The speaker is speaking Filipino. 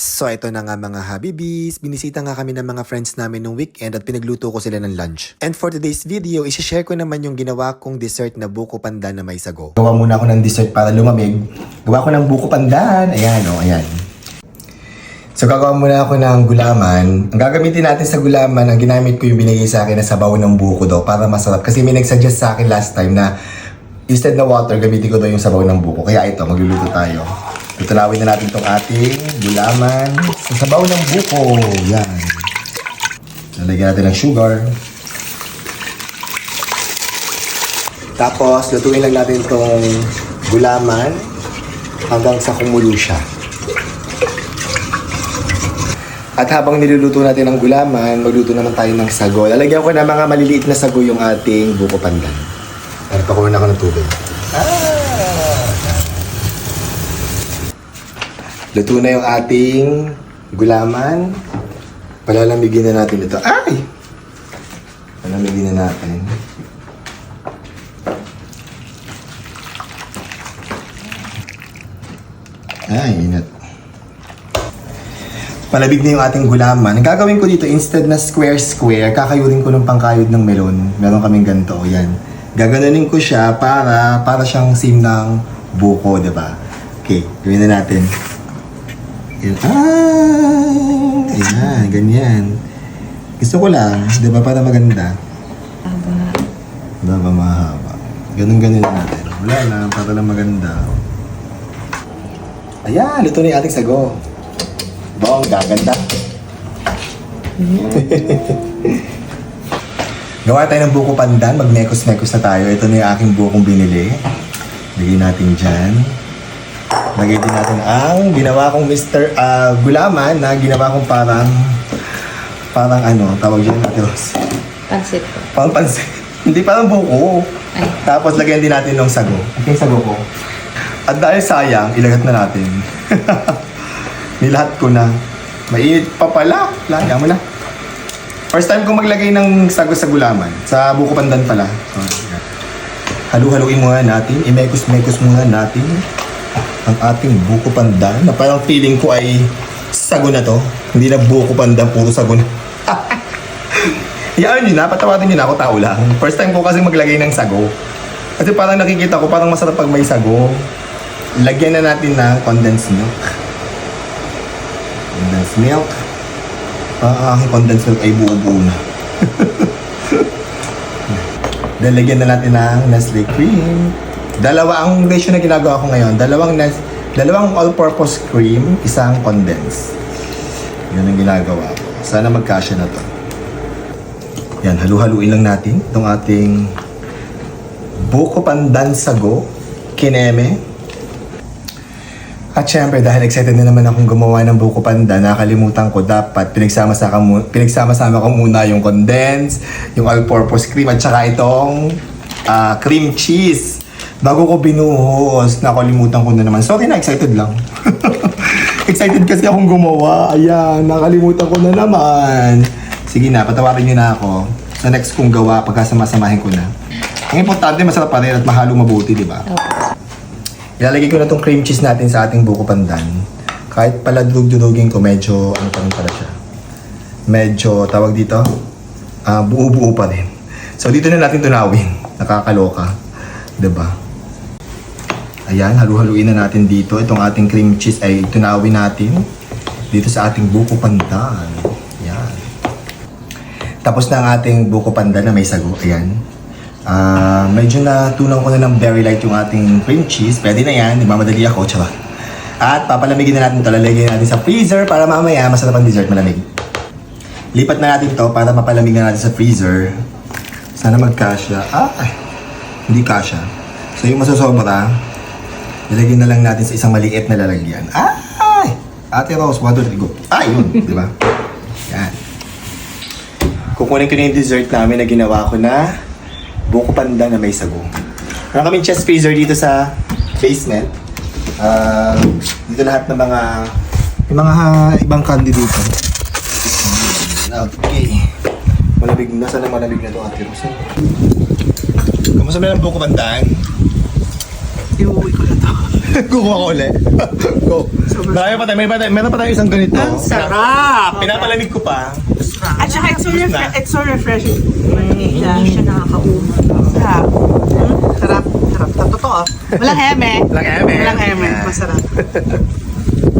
So ito na nga mga Habibis, binisita nga kami ng mga friends namin nung weekend at pinagluto ko sila ng lunch. And for today's video, isi-share ko naman yung ginawa kong dessert na buko pandan na may sago. Gawa muna ako ng dessert para lumamig. Gawa ko ng buko pandan. Ayan o, ayan. So gagawa muna ako ng gulaman. Ang gagamitin natin sa gulaman, ang ginamit ko yung binigay sa akin na sabaw ng buko daw para masarap. Kasi may nagsuggest sa akin last time na instead na water, gamitin ko daw yung sabaw ng buko. Kaya ito, magluluto tayo. Tutulawin na natin itong ating gulaman sa sabaw ng buko. Yan. Lalagyan natin ng sugar. Tapos, lutuin lang natin itong gulaman hanggang sa kumulo siya. At habang niluluto natin ang gulaman, magluto naman tayo ng sago. Lalagyan ko ng mga maliliit na sago yung ating buko pandan. Pero pakuha na ako ng tubig. Luto na yung ating gulaman. Palalamigin na natin ito. Ay! Palamigin na natin. Ay, inat. Palabig na yung ating gulaman. Ang gagawin ko dito, instead na square-square, kakayurin ko ng pangkayod ng melon. Meron kaming ganito, yan. Gaganunin ko siya para, para siyang sim ng buko, ba? Okay, gawin na natin. Yan. Ah! Ayan, ganyan. Gusto ko lang, di ba, para maganda. Aba. Diba, mahaba. Ganun-ganun na natin. Wala lang, para lang maganda. Ayan, ito na yung ating sago. Bong, gaganda. Gawa tayo ng buko pandan, mag-mekos-mekos na tayo. Ito na yung aking bukong binili. Lagyan natin dyan. Lagay din natin ang ginawa kong Mr. ah, Gulaman na ginawa kong parang parang ano, tawag dyan natin. Pansit po. Parang pansin. Hindi parang buko. Ay. Tapos lagyan din natin ng sago. Ito yung sago ko. At dahil sayang, ilagat na natin. Nilahat ko na. Mainit pa pala. Laya mo na. First time ko maglagay ng sago sa gulaman. Sa buko pandan pala. So. Halu-haluin muna natin. Imekos-mekos muna natin ang ating buko pandan na parang feeling ko ay sago na to. Hindi na buko pandan, puro sago na. Iyaan nyo na, patawarin nyo na ako, tao lang. First time ko kasi maglagay ng sago. Kasi parang nakikita ko, parang masarap pag may sago. Lagyan na natin ng condensed milk. Condensed milk. Ang aking condensed milk ay buo-buo na. Then lagyan na natin ng Nestle cream. Dalawa ang ratio na ginagawa ko ngayon. Dalawang dalawang all-purpose cream, isang condensed. Yan ang ginagawa ko. Sana magkasya na to. Yan, halu-haluin lang natin itong ating buko pandan sago, kineme. At syempre, dahil excited na naman akong gumawa ng buko pandan, nakalimutan ko dapat pinagsama-sama pinagsama-sama ko muna yung condensed, yung all-purpose cream, at saka itong ah, cream cheese. Bago ko binuhos, nakalimutan ko na naman. Sorry na, excited lang. excited kasi akong gumawa. Ayan, nakalimutan ko na naman. Sige na, patawarin niyo na ako. Sa next kong gawa, pagkasamasamahin ko na. Ang importante, masarap pa rin at mahalo mabuti, di ba? Ilalagay ko na tong cream cheese natin sa ating buko pandan. Kahit pala durug-durugin ko, medyo, ano pa rin pala siya. Medyo, tawag dito, ah, buo-buo pa rin. So, dito na natin tunawin. Nakakaloka. ba? Ayan, halu-haluin na natin dito. Itong ating cream cheese ay tunawin natin dito sa ating buko pandan. Ayan. Tapos na ang ating buko pandan na may sago. Ayan. Ah, medyo natunaw ko na ng very light yung ating cream cheese. Pwede na yan. Nagmamadali ako. Tsaba. At papalamigin na natin ito. Lalagyan natin sa freezer para mamaya masarap ang dessert malamig. Lipat na natin to para mapalamig na natin sa freezer. Sana magkasya. Ah, hindi kasya. So yung masasobra, ilagay na lang natin sa isang maliit na lalagyan. Ay! Ate Rose, one, two, three, go. Ah, yun. di ba? Yan. Kukunin ko na yung dessert namin na ginawa ko na buko panda na may sago. Meron kaming chest freezer dito sa basement. Ah, dito lahat ng mga yung mga ha- ibang candy dito. Okay. Malamig na. Sana malamig na to, Ate Rose. Kamusta na ang buko bandang? Iuwi ko na to. Kukuha ko ulit. Go. Marami pa tayo. May pa tayo. Meron pa tayo isang ganito. Ang sarap! Pinapalamig ko pa. At saka it's so, refre- it's so refreshing. Hindi siya. Siya nakakauma. Sarap. Sarap. Sarap. Sa totoo. Walang eme. Walang eme. Walang eme. Yeah. Masarap.